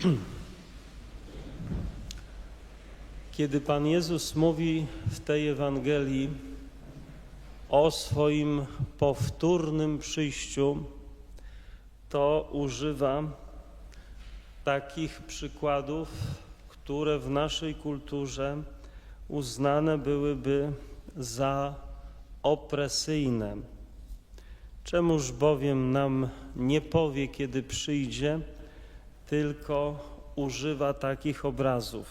Kiedy Pan Jezus mówi w tej Ewangelii o swoim powtórnym przyjściu, to używa takich przykładów, które w naszej kulturze uznane byłyby za opresyjne. Czemuż bowiem nam nie powie, kiedy przyjdzie, tylko używa takich obrazów.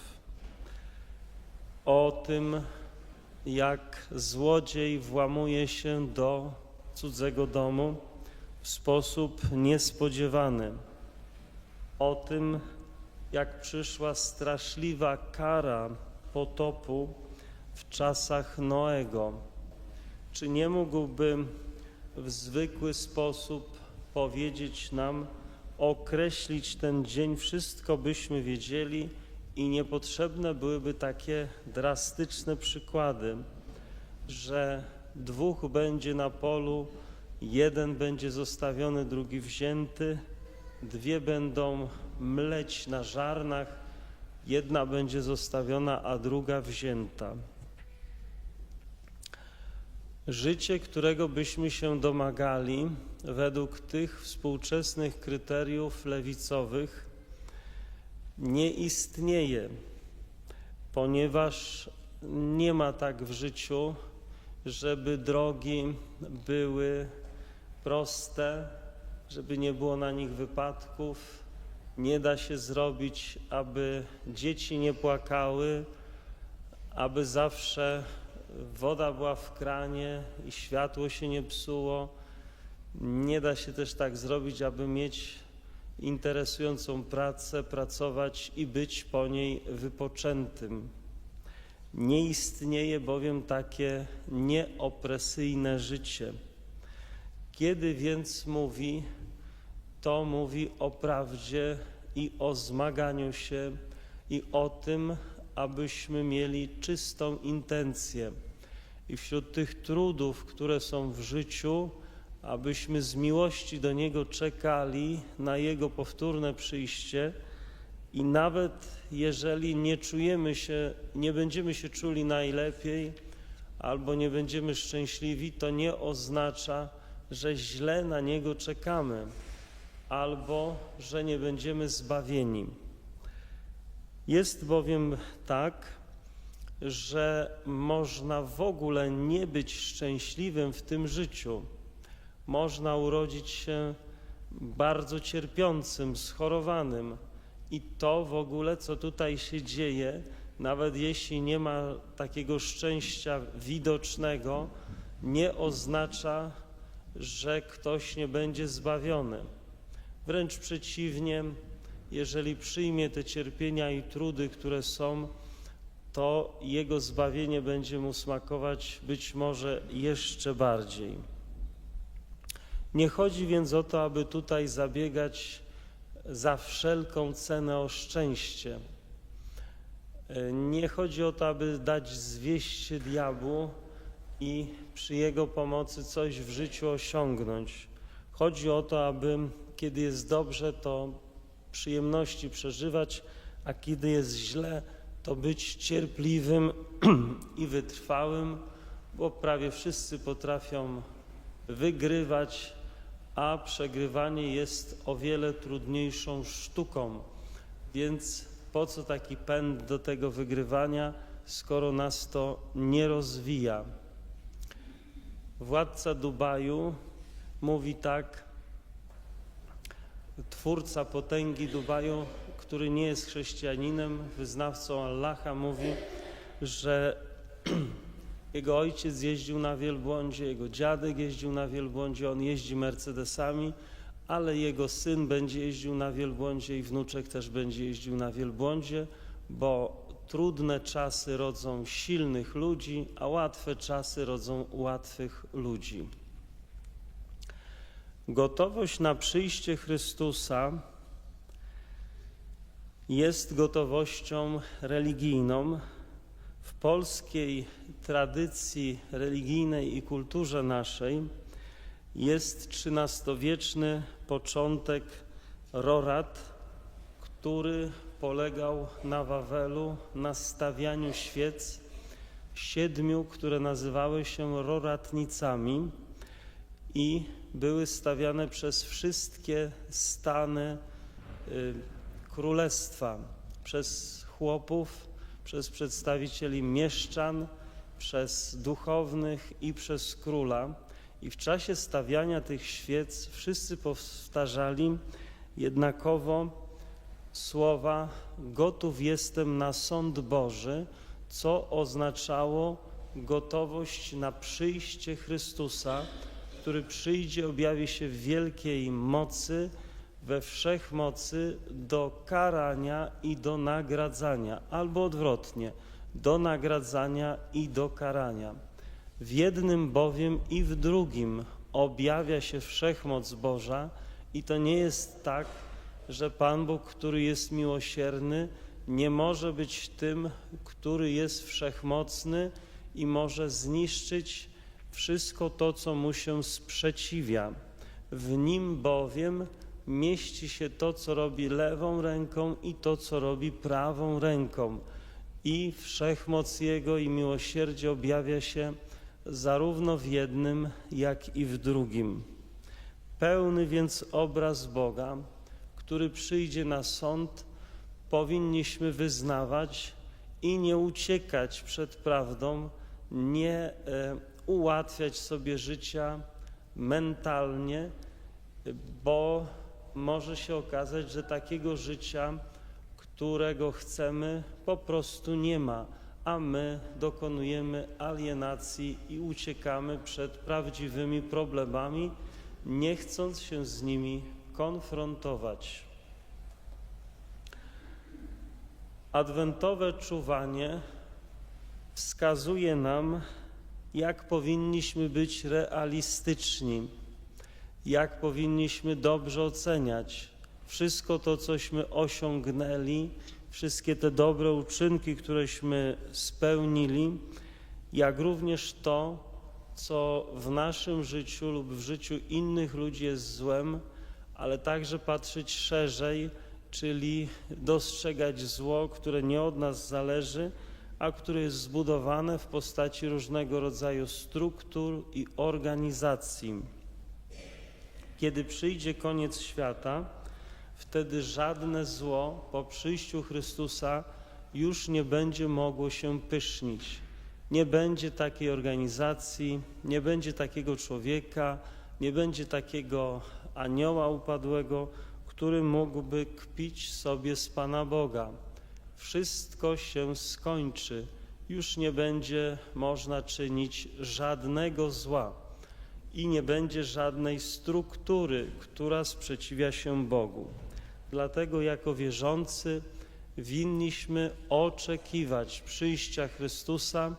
O tym, jak złodziej włamuje się do cudzego domu w sposób niespodziewany. O tym, jak przyszła straszliwa kara potopu w czasach Noego. Czy nie mógłby w zwykły sposób powiedzieć nam, określić ten dzień, wszystko byśmy wiedzieli i niepotrzebne byłyby takie drastyczne przykłady, że dwóch będzie na polu, jeden będzie zostawiony, drugi wzięty, dwie będą mleć na żarnach, jedna będzie zostawiona, a druga wzięta. Życie, którego byśmy się domagali według tych współczesnych kryteriów lewicowych, nie istnieje, ponieważ nie ma tak w życiu, żeby drogi były proste, żeby nie było na nich wypadków. Nie da się zrobić, aby dzieci nie płakały, aby zawsze woda była w kranie i światło się nie psuło. Nie da się też tak zrobić, aby mieć interesującą pracę, pracować i być po niej wypoczętym. Nie istnieje bowiem takie nieopresyjne życie. Kiedy więc mówi, to mówi o prawdzie i o zmaganiu się i o tym, abyśmy mieli czystą intencję. I wśród tych trudów, które są w życiu, abyśmy z miłości do Niego czekali na Jego powtórne przyjście i nawet jeżeli nie czujemy się, nie będziemy się czuli najlepiej albo nie będziemy szczęśliwi, to nie oznacza, że źle na Niego czekamy albo że nie będziemy zbawieni. Jest bowiem tak, że można w ogóle nie być szczęśliwym w tym życiu. Można urodzić się bardzo cierpiącym, schorowanym. I to w ogóle, co tutaj się dzieje, nawet jeśli nie ma takiego szczęścia widocznego, nie oznacza, że ktoś nie będzie zbawiony. Wręcz przeciwnie, jeżeli przyjmie te cierpienia i trudy, które są, to jego zbawienie będzie mu smakować być może jeszcze bardziej. Nie chodzi więc o to, aby tutaj zabiegać za wszelką cenę o szczęście. Nie chodzi o to, aby dać zwieść się diabłu i przy jego pomocy coś w życiu osiągnąć. Chodzi o to, aby kiedy jest dobrze, to przyjemności przeżywać, a kiedy jest źle, to być cierpliwym i wytrwałym, bo prawie wszyscy potrafią wygrywać, a przegrywanie jest o wiele trudniejszą sztuką. Więc po co taki pęd do tego wygrywania, skoro nas to nie rozwija? Władca Dubaju mówi tak, twórca potęgi Dubaju, który nie jest chrześcijaninem, wyznawcą Allaha, mówi, że jego ojciec jeździł na wielbłądzie, jego dziadek jeździł na wielbłądzie, on jeździ Mercedesami, ale jego syn będzie jeździł na wielbłądzie i wnuczek też będzie jeździł na wielbłądzie, bo trudne czasy rodzą silnych ludzi, a łatwe czasy rodzą łatwych ludzi. Gotowość na przyjście Chrystusa jest gotowością religijną. W polskiej tradycji religijnej i kulturze naszej jest XIII-wieczny początek rorat, który polegał na Wawelu, na stawianiu świec, siedmiu, które nazywały się roratnicami i były stawiane przez wszystkie stany y, królestwa, przez chłopów, przez przedstawicieli mieszczan, przez duchownych i przez króla. I w czasie stawiania tych świec wszyscy powtarzali jednakowo słowa: Gotów jestem na sąd Boży, co oznaczało gotowość na przyjście Chrystusa, który przyjdzie, objawi się w wielkiej mocy, we wszechmocy do karania i do nagradzania, albo odwrotnie, do nagradzania i do karania. W jednym bowiem i w drugim objawia się wszechmoc Boża, i to nie jest tak, że Pan Bóg, który jest miłosierny, nie może być tym, który jest wszechmocny i może zniszczyć wszystko to, co mu się sprzeciwia. W nim bowiem mieści się to, co robi lewą ręką i to, co robi prawą ręką. I wszechmoc Jego i miłosierdzie objawia się zarówno w jednym, jak i w drugim. Pełny więc obraz Boga, który przyjdzie na sąd, powinniśmy wyznawać i nie uciekać przed prawdą, nie e, ułatwiać sobie życia mentalnie, bo może się okazać, że takiego życia, którego chcemy, po prostu nie ma, a my dokonujemy alienacji i uciekamy przed prawdziwymi problemami, nie chcąc się z nimi konfrontować. Adwentowe czuwanie wskazuje nam, jak powinniśmy być realistyczni, jak powinniśmy dobrze oceniać wszystko to, cośmy osiągnęli, wszystkie te dobre uczynki, któreśmy spełnili, jak również to, co w naszym życiu lub w życiu innych ludzi jest złem, ale także patrzeć szerzej, czyli dostrzegać zło, które nie od nas zależy, a które jest zbudowane w postaci różnego rodzaju struktur i organizacji. Kiedy przyjdzie koniec świata, wtedy żadne zło po przyjściu Chrystusa już nie będzie mogło się pysznić. Nie będzie takiej organizacji, nie będzie takiego człowieka, nie będzie takiego anioła upadłego, który mógłby kpić sobie z Pana Boga. Wszystko się skończy, już nie będzie można czynić żadnego zła i nie będzie żadnej struktury, która sprzeciwia się Bogu. Dlatego jako wierzący winniśmy oczekiwać przyjścia Chrystusa,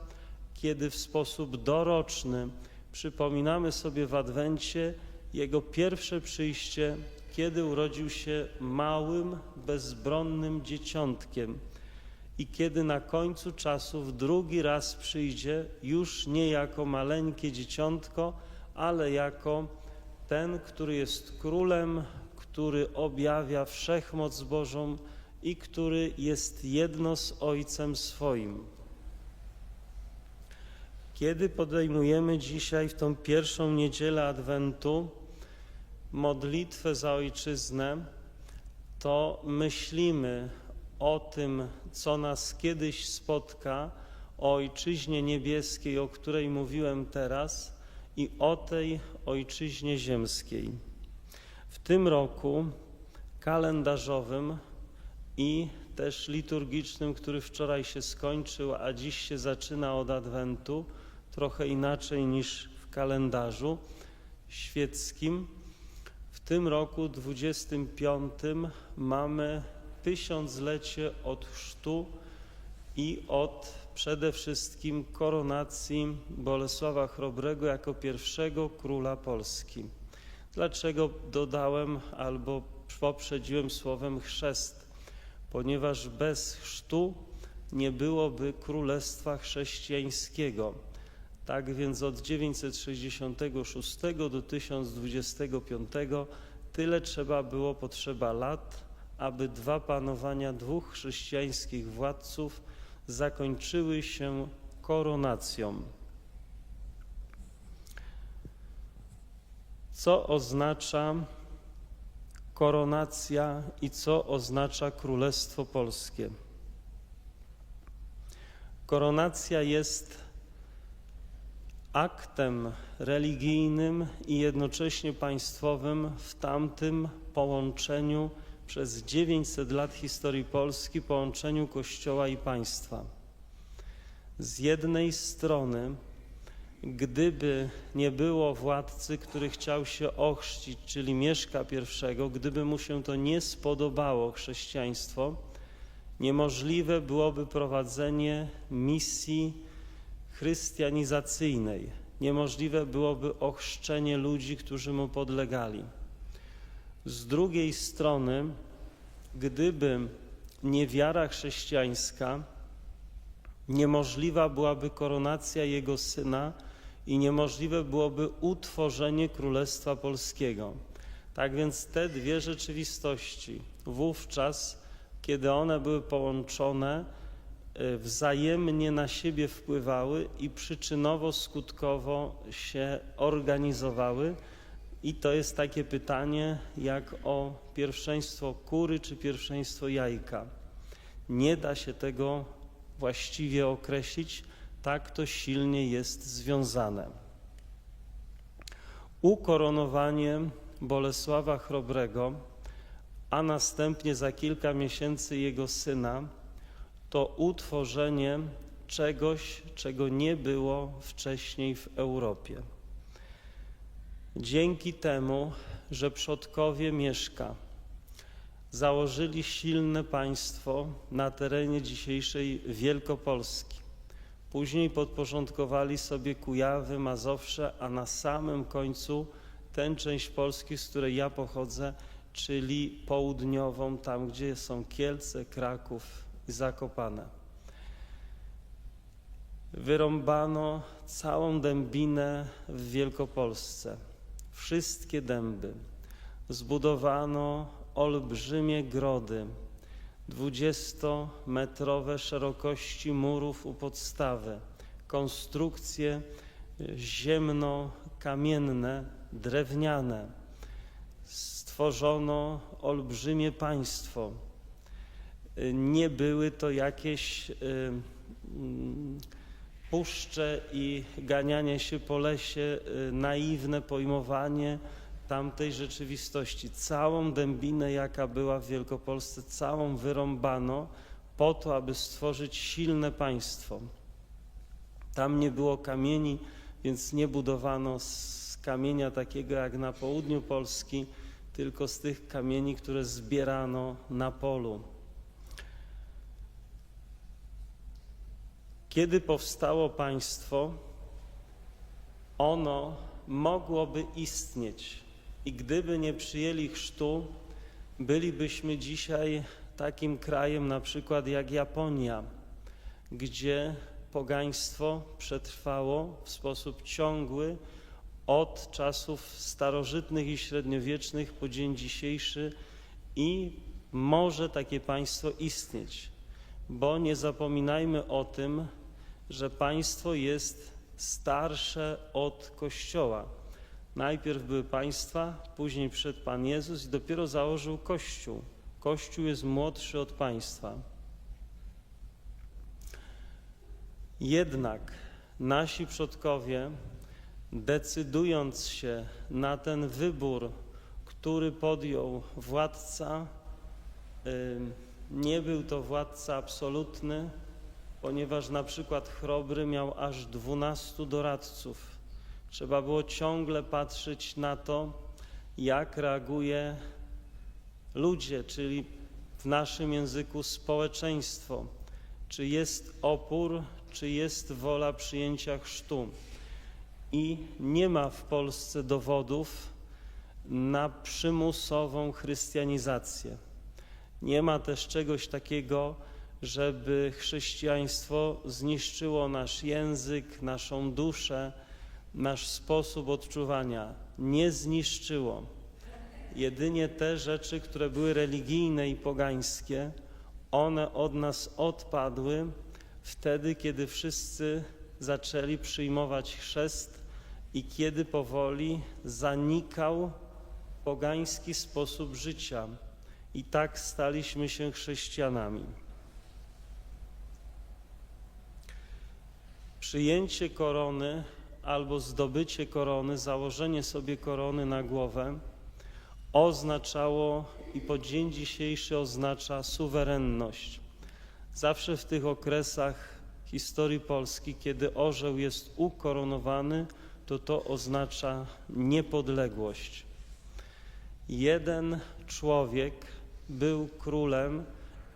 kiedy w sposób doroczny przypominamy sobie w Adwencie Jego pierwsze przyjście, kiedy urodził się małym, bezbronnym dzieciątkiem i kiedy na końcu czasów drugi raz przyjdzie, już nie jako maleńkie dzieciątko, ale jako ten, który jest królem, który objawia wszechmoc Bożą i który jest jedno z Ojcem swoim. Kiedy podejmujemy dzisiaj w tą pierwszą niedzielę Adwentu modlitwę za Ojczyznę, to myślimy o tym, co nas kiedyś spotka, o Ojczyźnie Niebieskiej, o której mówiłem teraz, i o tej Ojczyźnie Ziemskiej. W tym roku kalendarzowym i też liturgicznym, który wczoraj się skończył, a dziś się zaczyna od Adwentu, trochę inaczej niż w kalendarzu świeckim. W tym roku 25 mamy tysiąclecie od chrztu i od przede wszystkim koronacji Bolesława Chrobrego jako pierwszego króla Polski. Dlaczego dodałem albo poprzedziłem słowem chrzest? Ponieważ bez chrztu nie byłoby królestwa chrześcijańskiego. Tak więc od 966 do 1025 tyle trzeba było potrzeba lat, aby dwa panowania dwóch chrześcijańskich władców zakończyły się koronacją. Co oznacza koronacja i co oznacza Królestwo Polskie? Koronacja jest aktem religijnym i jednocześnie państwowym w tamtym połączeniu przez 900 lat historii Polski, połączeniu Kościoła i państwa. Z jednej strony, gdyby nie było władcy, który chciał się ochrzcić, czyli Mieszka I, gdyby mu się to nie spodobało, chrześcijaństwo, niemożliwe byłoby prowadzenie misji chrystianizacyjnej. Niemożliwe byłoby ochrzczenie ludzi, którzy mu podlegali. Z drugiej strony, gdyby nie wiara chrześcijańska, niemożliwa byłaby koronacja jego syna i niemożliwe byłoby utworzenie Królestwa Polskiego. Tak więc te dwie rzeczywistości wówczas, kiedy one były połączone, y, wzajemnie na siebie wpływały i przyczynowo-skutkowo się organizowały. I to jest takie pytanie, jak o pierwszeństwo kury czy pierwszeństwo jajka. Nie da się tego właściwie określić, tak to silnie jest związane. Ukoronowanie Bolesława Chrobrego, a następnie za kilka miesięcy jego syna, to utworzenie czegoś, czego nie było wcześniej w Europie. Dzięki temu, że przodkowie Mieszka założyli silne państwo na terenie dzisiejszej Wielkopolski, później podporządkowali sobie Kujawy, Mazowsze, a na samym końcu tę część Polski, z której ja pochodzę, czyli południową, tam gdzie są Kielce, Kraków i Zakopane. Wyrąbano całą dębinę w Wielkopolsce wszystkie dęby. Zbudowano olbrzymie grody, dwudziestometrowe szerokości murów u podstawy, konstrukcje ziemno-kamienne, drewniane. Stworzono olbrzymie państwo. Nie były to jakieś y, puszcze i ganianie się po lesie, y, naiwne pojmowanie tamtej rzeczywistości. Całą dębinę, jaka była w Wielkopolsce, całą wyrąbano po to, aby stworzyć silne państwo. Tam nie było kamieni, więc nie budowano z kamienia takiego jak na południu Polski, tylko z tych kamieni, które zbierano na polu. Kiedy powstało państwo, ono mogłoby istnieć. I gdyby nie przyjęli chrztu, bylibyśmy dzisiaj takim krajem na przykład jak Japonia, gdzie pogaństwo przetrwało w sposób ciągły od czasów starożytnych i średniowiecznych po dzień dzisiejszy i może takie państwo istnieć, bo nie zapominajmy o tym, że państwo jest starsze od Kościoła. Najpierw były państwa, później przyszedł Pan Jezus i dopiero założył Kościół. Kościół jest młodszy od państwa. Jednak nasi przodkowie, decydując się na ten wybór, który podjął władca, nie był to władca absolutny, ponieważ na przykład Chrobry miał aż dwunastu doradców. Trzeba było ciągle patrzeć na to, jak reaguje ludzie, czyli w naszym języku społeczeństwo. Czy jest opór, czy jest wola przyjęcia chrztu. I nie ma w Polsce dowodów na przymusową chrystianizację. Nie ma też czegoś takiego, żeby chrześcijaństwo zniszczyło nasz język, naszą duszę, nasz sposób odczuwania. Nie zniszczyło. Jedynie te rzeczy, które były religijne i pogańskie, one od nas odpadły wtedy, kiedy wszyscy zaczęli przyjmować chrzest i kiedy powoli zanikał pogański sposób życia. I tak staliśmy się chrześcijanami. Przyjęcie korony albo zdobycie korony, założenie sobie korony na głowę oznaczało i po dzień dzisiejszy oznacza suwerenność. Zawsze w tych okresach historii Polski, kiedy orzeł jest ukoronowany, to to oznacza niepodległość. Jeden człowiek był królem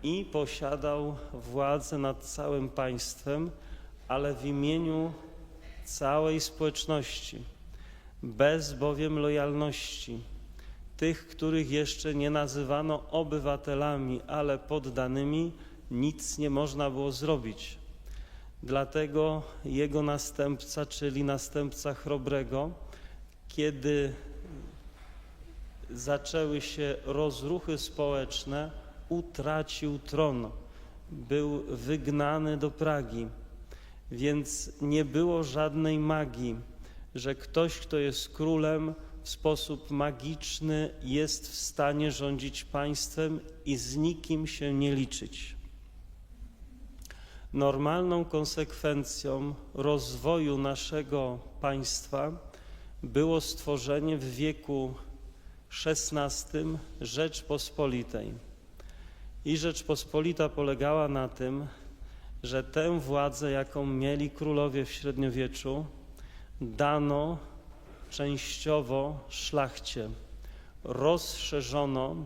i posiadał władzę nad całym państwem, ale w imieniu całej społeczności, bez bowiem lojalności tych, których jeszcze nie nazywano obywatelami, ale poddanymi, nic nie można było zrobić. Dlatego jego następca, czyli następca Chrobrego, kiedy zaczęły się rozruchy społeczne, utracił tron, był wygnany do Pragi. Więc nie było żadnej magii, że ktoś, kto jest królem, w sposób magiczny jest w stanie rządzić państwem i z nikim się nie liczyć. Normalną konsekwencją rozwoju naszego państwa było stworzenie w wieku XVI Rzeczpospolitej. I Rzeczpospolita polegała na tym, że tę władzę, jaką mieli królowie w średniowieczu, dano częściowo szlachcie. Rozszerzono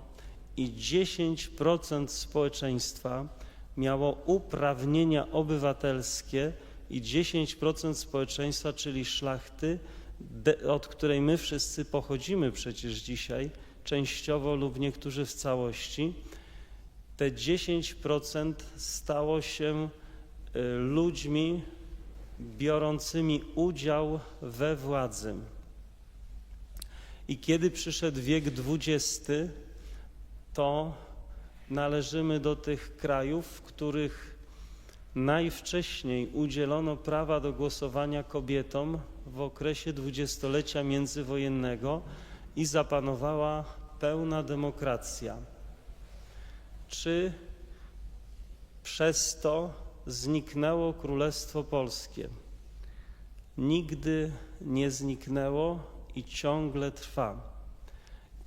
i 10% społeczeństwa miało uprawnienia obywatelskie i 10% społeczeństwa, czyli szlachty, od której my wszyscy pochodzimy przecież dzisiaj, częściowo lub niektórzy w całości, te 10% stało się ludźmi biorącymi udział we władzy. I kiedy przyszedł wiek XX, to należymy do tych krajów, w których najwcześniej udzielono prawa do głosowania kobietom w okresie dwudziestolecia międzywojennego i zapanowała pełna demokracja. Czy przez to zniknęło Królestwo Polskie? Nigdy nie zniknęło i ciągle trwa.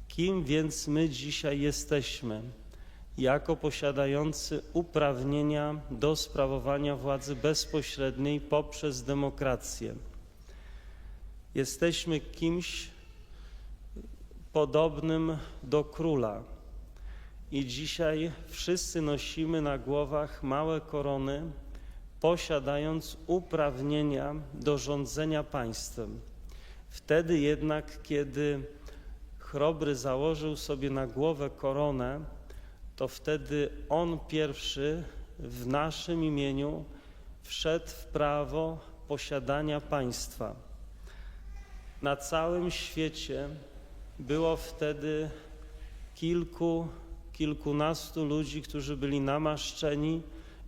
Kim więc my dzisiaj jesteśmy? Jako posiadający uprawnienia do sprawowania władzy bezpośredniej poprzez demokrację. Jesteśmy kimś podobnym do króla. I dzisiaj wszyscy nosimy na głowach małe korony, posiadając uprawnienia do rządzenia państwem. Wtedy jednak, kiedy Chrobry założył sobie na głowę koronę, to wtedy on pierwszy w naszym imieniu wszedł w prawo posiadania państwa. Na całym świecie było wtedy kilku, kilkunastu ludzi, którzy byli namaszczeni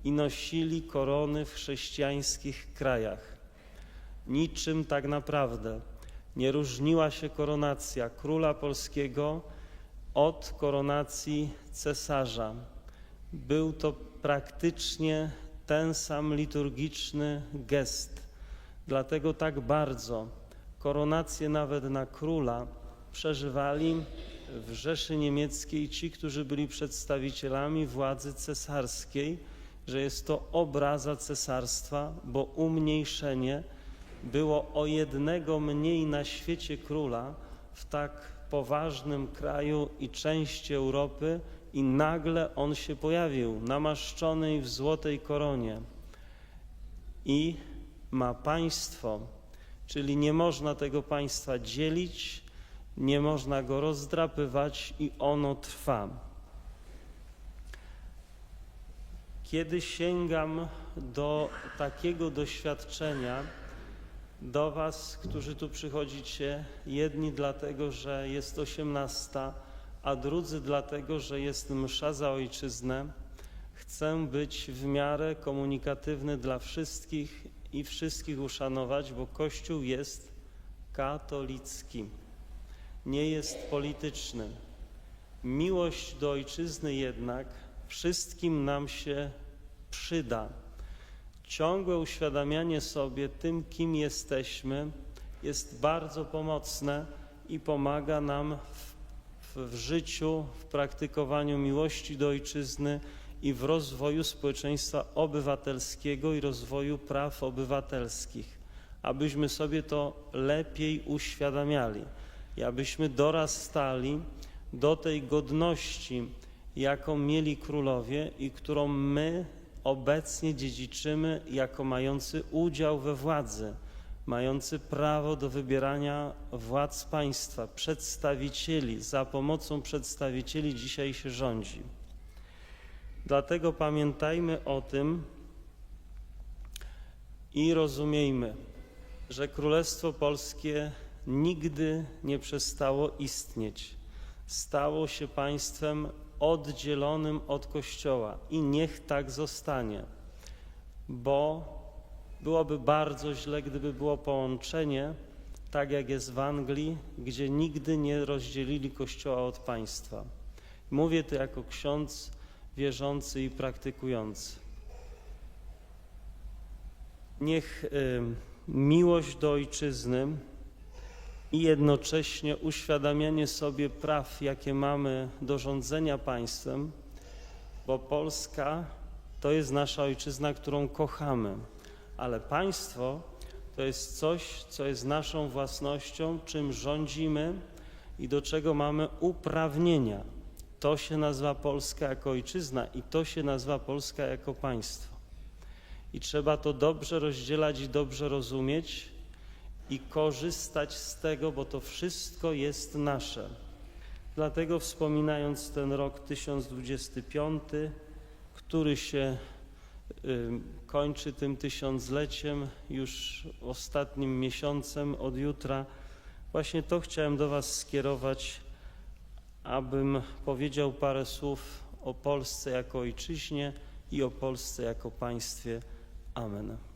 i nosili korony w chrześcijańskich krajach. Niczym tak naprawdę nie różniła się koronacja króla polskiego od koronacji cesarza. Był to praktycznie ten sam liturgiczny gest. Dlatego tak bardzo koronację nawet na króla przeżywali w Rzeszy Niemieckiej ci, którzy byli przedstawicielami władzy cesarskiej, że jest to obraza cesarstwa, bo umniejszenie było o jednego mniej na świecie króla w tak poważnym kraju i części Europy i nagle on się pojawił, namaszczony w złotej koronie. I ma państwo, czyli nie można tego państwa dzielić, nie można go rozdrapywać i ono trwa. Kiedy sięgam do takiego doświadczenia, do Was, którzy tu przychodzicie, jedni dlatego, że jest osiemnasta, a drudzy dlatego, że jest msza za ojczyznę. Chcę być w miarę komunikatywny dla wszystkich i wszystkich uszanować, bo Kościół jest katolicki, nie jest polityczny. Miłość do ojczyzny jednak wszystkim nam się przyda. Ciągłe uświadamianie sobie tym, kim jesteśmy, jest bardzo pomocne i pomaga nam w, w, w życiu, w praktykowaniu miłości do ojczyzny i w rozwoju społeczeństwa obywatelskiego i rozwoju praw obywatelskich, abyśmy sobie to lepiej uświadamiali i abyśmy dorastali do tej godności, jaką mieli królowie i którą my obecnie dziedziczymy jako mający udział we władzy, mający prawo do wybierania władz państwa, przedstawicieli. Za pomocą przedstawicieli dzisiaj się rządzi. Dlatego pamiętajmy o tym i rozumiejmy, że Królestwo Polskie nigdy nie przestało istnieć. Stało się państwem oddzielonym od Kościoła i niech tak zostanie, bo byłoby bardzo źle, gdyby było połączenie, tak jak jest w Anglii, gdzie nigdy nie rozdzielili Kościoła od państwa. Mówię to jako ksiądz wierzący i praktykujący. Niech y, miłość do ojczyzny i jednocześnie uświadamianie sobie praw, jakie mamy do rządzenia państwem, bo Polska to jest nasza ojczyzna, którą kochamy, ale państwo to jest coś, co jest naszą własnością, czym rządzimy i do czego mamy uprawnienia. To się nazywa Polska jako ojczyzna i to się nazywa Polska jako państwo. I trzeba to dobrze rozdzielać i dobrze rozumieć i korzystać z tego, bo to wszystko jest nasze. Dlatego wspominając ten rok 1025, który się kończy tym tysiącleciem, już ostatnim miesiącem od jutra, właśnie to chciałem do Was skierować, abym powiedział parę słów o Polsce jako ojczyźnie i o Polsce jako państwie. Amen.